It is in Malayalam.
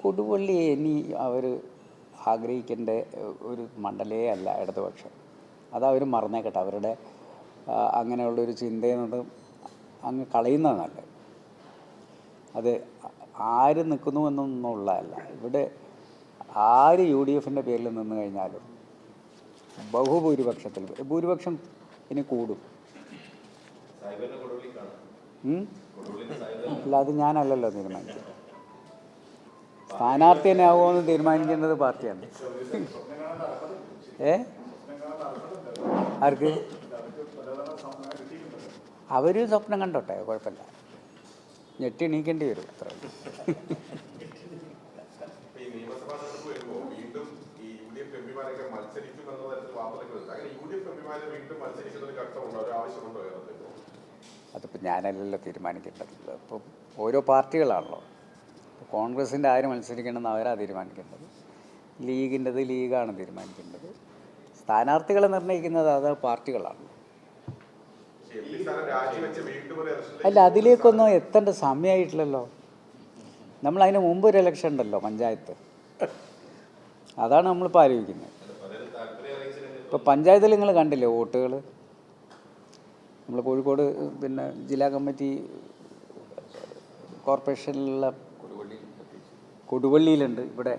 കൊടുവള്ളി ഇനി അവർ ആഗ്രഹിക്കേണ്ട ഒരു മണ്ഡലേ അല്ല ഇടതുപക്ഷം. അത് അവർ മറന്നേക്കട്ടെ അവരുടെ അങ്ങനെയുള്ളൊരു ചിന്തയെന്നത് അങ്ങ് കളയുന്നതല്ല നല്ലത്. അത് ആര് നിൽക്കുന്നു എന്നൊന്നുള്ളതല്ല ഇവിടെ ആര് യു ഡി എഫിന്റെ പേരിൽ നിന്ന് കഴിഞ്ഞാലും ബഹുഭൂരിപക്ഷത്തിൽ ഭൂരിപക്ഷം ഇനി കൂടും? അല്ല അത് ഞാനല്ലല്ലോ തീരുമാനിച്ചത്. സ്ഥാനാർത്ഥി തന്നെ ആവുമെന്ന് തീരുമാനിക്കുന്നത് പാർട്ടിയാണ്. ഏ? ആർക്ക്? അവർ സ്വപ്നം കണ്ടോട്ടെ കുഴപ്പമില്ല. ഞെട്ടി എണീക്കേണ്ടി വരും അത്ര അതിപ്പോൾ ഞാനല്ലല്ലോ തീരുമാനിക്കേണ്ടത്. അപ്പം ഓരോ പാർട്ടികളാണല്ലോ. കോൺഗ്രസിന്റെ ആര് മത്സരിക്കണമെന്ന് അവരാ തീരുമാനിക്കേണ്ടത്? ലീഗിന്റെത് ലീഗാണ് തീരുമാനിക്കേണ്ടത്. സ്ഥാനാർത്ഥികളെ നിർണയിക്കുന്നത് അത് പാർട്ടികളാണ്. അല്ല അതിലേക്കൊന്നും എത്തേണ്ട സമയമായിട്ടില്ലല്ലോ നമ്മൾ അതിന് മുമ്പ് ഒരു ഇലക്ഷൻ ഉണ്ടല്ലോ പഞ്ചായത്ത്. അതാണ് നമ്മളിപ്പോൾ ആലോചിക്കുന്നത്. ഇപ്പോൾ പഞ്ചായത്തിൽ നിങ്ങൾ കണ്ടില്ലേ വോട്ടുകൾ നമ്മൾ കോഴിക്കോട് പിന്നെ ജില്ലാ കമ്മിറ്റി കോർപ്പറേഷനിലുള്ള കൊടുവള്ളിയിലുണ്ട്. ഇവിടെ